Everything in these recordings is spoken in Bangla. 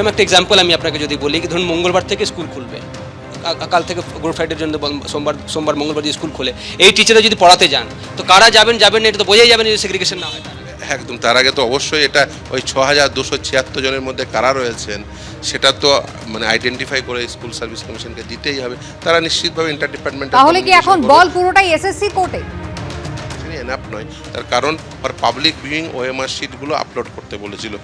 সেরকম একটা এক্সাম্পল আমি আপনাকে যদি বলি ধরুন মঙ্গলবার থেকে স্কুল খুলবে। কাল থেকে গুড ফ্রাইডের জন্য সোমবার সোমবার মঙ্গলবার যদি স্কুল খোলে এই টিচাররা যদি পড়াতে যান তো কারা যাবেন যাবেন না এটা তো বোঝাই যাবেন যদি সেগ্রিগেশন না হয়। একদম তার আগে তো অবশ্যই এটা ওই ছ হাজার দুশো ছিয়াত্তর জনের মধ্যে কারা রয়েছেন সেটা তো মানে আইডেন্টিফাই করে স্কুল সার্ভিস কমিশনকে দিতেই হবে। তারা নিশ্চিতভাবে ইন্টার ডিপার্টমেন্টাল তাহলে কি এখন বল পুরোটাই এসএসসি কোর্টে এনাফ নয়। তার কারণ পাবলিক ভিউইং ওএমআর শিটগুলো আপলোড করতে বলেছিল।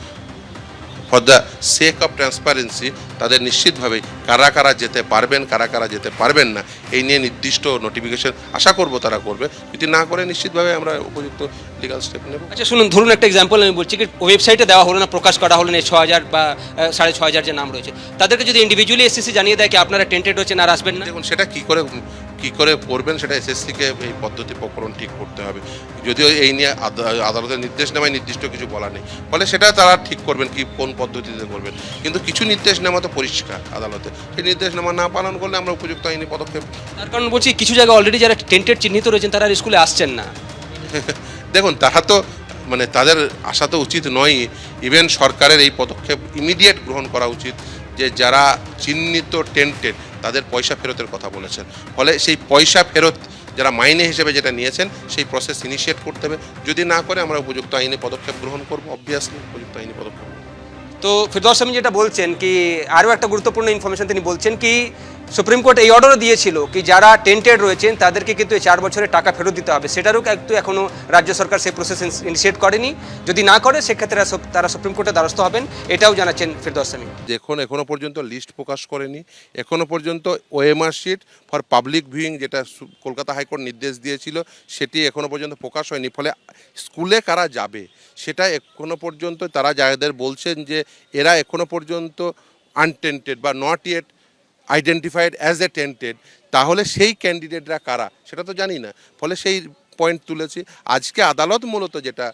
For the sake of transparency তাদের নিশ্চিতভাবেই কারা কারা যেতে পারবেন কারা কারা যেতে পারবেন না এই নিয়ে নির্দিষ্ট নোটিফিকেশন আশা করব তারা করবে। যদি না করে নিশ্চিতভাবে আমরা উপযুক্ত লিগাল স্টেপ নেব। আচ্ছা শুনুন ধরুন একটা এক্সাম্পল আমি বলছি কি ওয়েবসাইটে দেওয়া হলো না প্রকাশ করা হলো না ছ হাজার বা সাড়ে ছ হাজার যে নাম রয়েছে তাদেরকে যদি ইন্ডিভিজুয়ালি এসএসসি জানিয়ে দেয় কি আপনারা টেন্টেড হচ্ছেন আর আসবেন না? দেখুন সেটা কী করে কি করে করবেন সেটা এসএসসিকে এই পদ্ধতি প্রকরণ ঠিক করতে হবে। যদিও এই নিয়ে আদ- আদালতের নির্দেশনামায় নির্দিষ্ট কিছু বলা নেই। ফলে সেটা তারা ঠিক করবেন কি কোন পদ্ধতিতে করবেন। কিন্তু কিছু নির্দেশনামা তো পরিষ্কার আদালতে। সেই নির্দেশনামা না পালন করলে আমরা উপযুক্ত আইনি পদক্ষেপ। তার কারণ বলছি কিছু জায়গায় অলরেডি যারা টেন্টেড চিহ্নিত রয়েছেন তারা স্কুলে আসছেন না। দেখুন তারা তো মানে তাদের আসা তো উচিত নয় ইভেন সরকারের এই পদক্ষেপ ইমিডিয়েট গ্রহণ করা উচিত যে যারা চিহ্নিত টেন্টেড তাদের পয়সা ফেরতের কথা বলেছেন। ফলে সেই পয়সা ফেরত যারা মাইনে হিসেবে যেটা নিয়েছেন সেই প্রসেস ইনিশিয়েট করতে হবে। যদি না করে আমরা উপযুক্ত আইনি পদক্ষেপ গ্রহণ করব অবভিয়াসলি উপযুক্ত আইনি পদক্ষেপ। তো ফিরদৌস আমি যেটা বলছেন কি আরও একটা গুরুত্বপূর্ণ ইনফরমেশন তিনি বলছেন কি সুপ্রিম কোর্ট এই অর্ডারও দিয়েছিল কি যারা টেন্টেড রয়েছেন, তাদেরকে কিন্তু এই চার বছরের টাকা ফেরত দিতে হবে। সেটারও কিন্তু এখনও রাজ্য সরকার সেই প্রসেস ইনিশিয়েট করেনি। যদি না করে, সেক্ষেত্রে তারা সুপ্রিম কোর্টে দ্বারস্থ হবেন। এটাও জানাচ্ছেন ফিরদৌস আমি দেখুন এখনও পর্যন্ত লিস্ট প্রকাশ করেনি। এখনও পর্যন্ত OMR sheet for public viewing যেটা কলকাতা হাইকোর্ট নির্দেশ দিয়েছিল, সেটি এখনও পর্যন্ত প্রকাশ হয়নি। ফলে স্কুলে কারা যাবে, সেটা এখনও পর্যন্ত তারা যাদের বলছেন যে এরা এখনও পর্যন্ত আনটেন্টেড বা not yet identified as a tainted তাহলে সেই ক্যান্ডিডেটরা কারা? সেটা তো জানি না। ফলে সেই পয়েন্ট তুলেছি। আজকে আদালত মূলত যেটা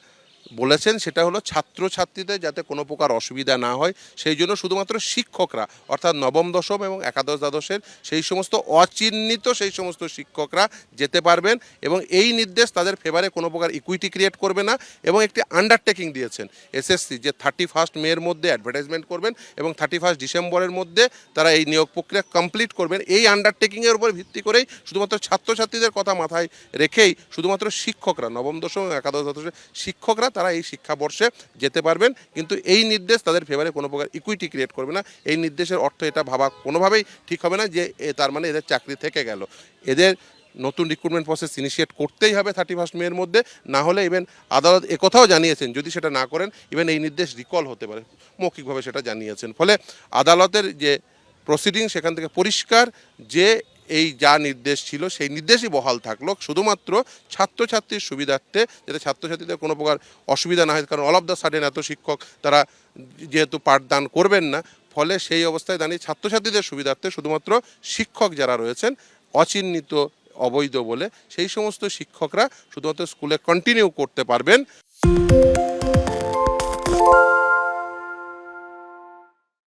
বলেছেন, সেটা হলো ছাত্রছাত্রীদের যাতে কোনো প্রকার অসুবিধা না হয়। সেই জন্য শুধুমাত্র শিক্ষকরা, অর্থাৎ নবম দশম এবং একাদশ দ্বাদশের সেই সমস্ত অচিহ্নিত, সেই সমস্ত শিক্ষকরা যেতে পারবেন এবং এই নির্দেশ তাদের ফেভারে কোনো প্রকার ইকুইটি ক্রিয়েট করবে না এবং একটি আন্ডারটেকিং দিয়েছেন এসএসসি যে থার্টি ফার্স্ট মের মধ্যে অ্যাডভার্টাইজমেন্ট করবেন এবং থার্টি ফার্স্ট ডিসেম্বরের মধ্যে তারা এই নিয়োগ প্রক্রিয়া কমপ্লিট করবেন। এই আন্ডারটেকিংয়ের উপর ভিত্তি করেই শুধুমাত্র ছাত্রছাত্রীদের কথা মাথায় রেখেই শুধুমাত্র শিক্ষকরা, নবম দশম একাদশ দ্বাদশের শিক্ষকরা তারা এই শিক্ষাবর্ষে যেতে পারবেন। কিন্তু এই নির্দেশ তাদের ফেভারে কোনো প্রকার ইকুইটি ক্রিয়েট করবে না। এই নির্দেশের অর্থ এটা ভাবা কোনোভাবেই ঠিক হবে না যে তার মানে এদের চাকরি থেকে গেল। এদের নতুন রিক্রুটমেন্ট প্রসেস ইনিশিয়েট করতেই হবে থার্টি ফার্স্ট মের মধ্যে। না হলে ইভেন আদালত একথাও জানিয়েছেন, যদি সেটা না করেন ইভেন এই নির্দেশ রিকল হতে পারে। মৌখিকভাবে সেটা জানিয়েছেন। ফলে আদালতের যে প্রসিডিং সেখান থেকে পরিষ্কার যে এই যা নির্দেশ ছিল, সেই নির্দেশই বহাল থাকল। শুধুমাত্র ছাত্রছাত্রীর সুবিধার্থে যাতে ছাত্রছাত্রীদের কোনো প্রকার অসুবিধা না হয়, কারণ অল অফ দ্য সাডেন এত শিক্ষক তারা যেহেতু পাঠদান করবেন না, ফলে সেই অবস্থায় দাঁড়িয়ে ছাত্রছাত্রীদের সুবিধার্থে শুধুমাত্র শিক্ষক যারা রয়েছেন, অচিহ্নিত, অবৈধ বলে সেই সমস্ত শিক্ষকরা শুধুমাত্র স্কুলে কন্টিনিউ করতে পারবেন।